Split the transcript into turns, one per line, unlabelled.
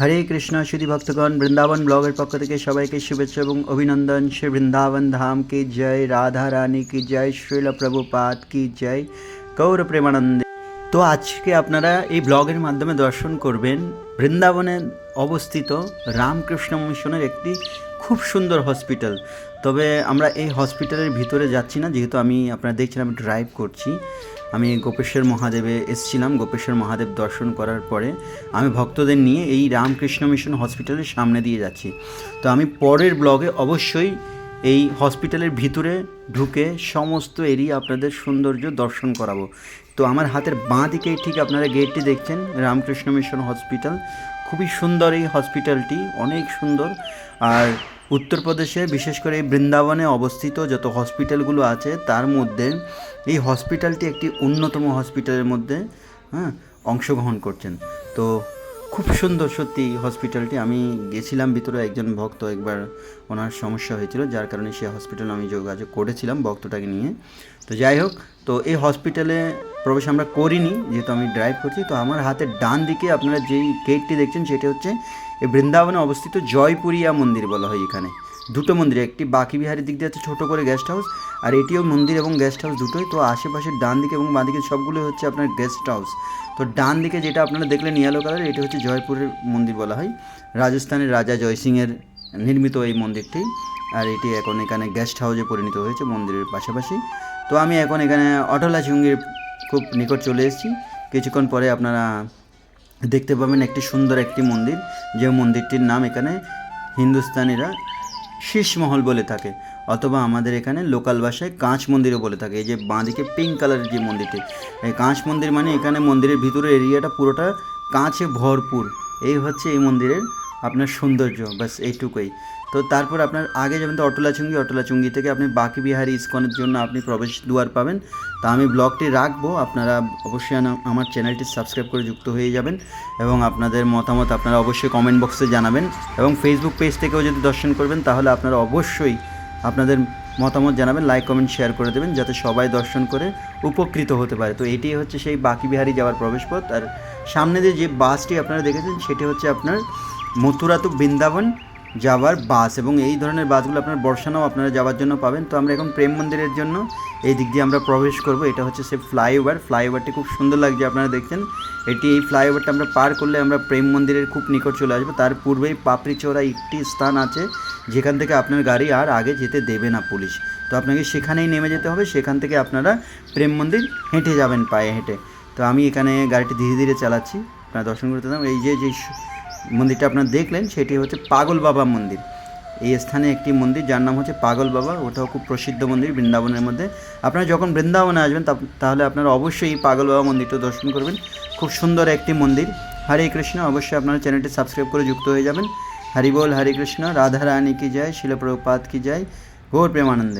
হরে কৃষ্ণ শ্রী ভক্তগণ, বৃন্দাবন ব্লগের পক্ষ থেকে সবাইকে শুভেচ্ছা এবং অভিনন্দন। শ্রী বৃন্দাবন ধাম কি জয়, রাধা রানী কি জয়, শ্রীল প্রভুপাত কি জয় গৌর প্রেমানন্দে। তো আজকে আপনারা এই ব্লগের মাধ্যমে দর্শন করবেন বৃন্দাবনে অবস্থিত রামকৃষ্ণ মিশনের একটি খুব সুন্দর হসপিটাল। তবে আমরা এই হসপিটালের ভিতরে যাচ্ছি না, যেহেতু আমি আপনারা দেখছেন আমি ড্রাইভ করছি। আমি গোপেশ্বর মহাদেবে এসেছিলাম, গোপেশ্বর মহাদেব দর্শন করার পরে আমি ভক্তদের নিয়ে এই রামকৃষ্ণ মিশন হসপিটালের সামনে দিয়ে যাচ্ছি। তো আমি পরের ব্লগে অবশ্যই এই হসপিটালের ভিতরে ঢুকে সমস্ত এরিয়া আপনাদের সৌন্দর্য দর্শন করাবো। তো আমার হাতের বাঁ দিকেই ঠিক আপনারা গেটটি দেখছেন, রামকৃষ্ণ মিশন হসপিটাল। খুবই সুন্দর এই হসপিটালটি, অনেক সুন্দর। আর উত্তরপ্রদেশে বিশেষ করে এই বৃন্দাবনে অবস্থিত যত হসপিটালগুলো আছে, তার মধ্যে এই হসপিটালটি একটি অন্যতম হসপিটালের মধ্যে হ্যাঁ অংশগ্রহণ করছেন। তো খুব সুন্দর সত্যি হসপিটালটি। আমি গেছিলাম ভিতরে, একজন ভক্ত একবার ওনার সমস্যা হয়েছিল, যার কারণে সে হসপিটালে আমি যোগাযোগ করেছিলাম ভক্তটাকে নিয়ে। তো যাই হোক, তো এই হসপিটালে প্রবেশ আমরা করিনি, যেহেতু আমি ড্রাইভ করছি, তো আমার হাতের ডান দিকে আপনারা যেই গেটটি দেখছেন, সেটি হচ্ছে এই বৃন্দাবনে অবস্থিত জয়পুরিয়া মন্দির বলা হয় এখানে। দুটো মন্দির, একটি বাকি বিহারের দিক দিয়ে হচ্ছে ছোটো করে গেস্ট হাউস আর এটিও মন্দির এবং গেস্ট হাউস দুটোই, তো আশেপাশের ডান দিকে এবং বাঁ দিকে সবগুলো হচ্ছে আপনার গেস্ট হাউস তো ডান দিকে যেটা আপনারা দেখলেন ইয়েলো কালার এটি হচ্ছে জয়পুরের মন্দির বলা হয়। রাজস্থানের রাজা জয়সিংয়ের নির্মিত এই মন্দিরটি, আর এটি এখন এখানে গেস্ট হাউসে পরিণত হয়েছে মন্দিরের পাশাপাশি। তো আমি এখন এখানে অটলা খুব নিকট চলে এসেছি। কিছুক্ষণ পরে আপনারা দেখতে পাবেন একটি সুন্দর একটি মন্দির। যে মন্দিরটির নাম এখানে হিন্দুস্তানিরা শীষমহল বলে থাকে। অথবা আমাদের এখানে লোকাল ভাষায় কাঁচ মন্দিরও বলে থাকে। এই যে বাঁদিকে পিঙ্ক কালারের যে মন্দিরটি, এই কাঁচ মন্দির মানে এখানে মন্দিরের ভিতরের এরিয়াটা পুরোটা কাঁচে ভরপুর। এই হচ্ছে এই মন্দিরের আপনার সৌন্দর্য বাস এইটুকুই। তো তারপর আপনার আগে যাবেন তো অটলাচুঙ্গি অটলাচুঙ্গি থেকে আপনি বাকি বিহারি ইস্কনের জন্য আপনি প্রবেশ দুয়ার পাবেন। তা আমি ব্লগটি রাখব, আপনারা অবশ্যই আমার চ্যানেলটি সাবস্ক্রাইব করে যুক্ত হয়ে যাবেন এবং আপনাদের মতামত আপনারা অবশ্যই কমেন্ট বক্সে জানাবেন এবং ফেসবুক পেজ থেকেও যদি দর্শন করবেন, তাহলে আপনারা অবশ্যই আপনাদের মতামত জানাবেন লাইক কমেন্ট শেয়ার করে দেবেন, যাতে সবাই দর্শন করে উপকৃত হতে পারে। তো এটি হচ্ছে সেই বাকি বিহারি যাওয়ার প্রবেশপথ। আর সামনে দিয়ে যে বাসটি আপনারা দেখেছেন, সেটি হচ্ছে আপনার মথুরা টু বৃন্দাবন যাওয়ার বাস এবং এই ধরনের বাসগুলো আপনার বর্ষানাও আপনারা যাওয়ার জন্য পাবেন। তো আমরা এখন প্রেম মন্দিরের জন্য এই দিক দিয়ে আমরা প্রবেশ করব। এটা হচ্ছে সে ফ্লাইওভার। ফ্লাইওভারটি খুব সুন্দর লাগছে আপনারা দেখছেন। এটি এই ফ্লাইওভারটা আমরা পার করলে আমরা প্রেম মন্দিরের খুব নিকট চলে আসব। তার পূর্বেই পাপড়ি চোরা একটি স্থান আছে, যেখান থেকে আপনার গাড়ি আর আগে যেতে দেবে না পুলিশ। তো আপনাকে সেখানেই নেমে যেতে হবে। সেখান থেকে আপনারা প্রেম মন্দির হেঁটে যাবেন পায়ে হেঁটে। তো আমি এখানে গাড়িটি ধীরে ধীরে চালাচ্ছি। আপনারা দর্শন করতে এই যে যে মন্দিরটা আপনারা দেখলেন, সেটি হচ্ছে পাগল বাবা মন্দির। এই স্থানে একটি মন্দির, যার নাম হচ্ছে পাগল বাবা, ওটাও খুব প্রসিদ্ধ মন্দির বৃন্দাবনের মধ্যে। আপনারা যখন বৃন্দাবনে আসবেন তাহলে আপনারা অবশ্যই এই পাগল বাবা মন্দিরটা দর্শন করবেন। খুব সুন্দর একটি মন্দির। হরে কৃষ্ণ, অবশ্যই আপনারা চ্যানেলটি সাবস্ক্রাইব করে যুক্ত হয়ে যাবেন। হরি হরে কৃষ্ণ, রাধা রানী কি যায় শিলপ্রপাত কি যায় গৌর প্রেমানন্দে।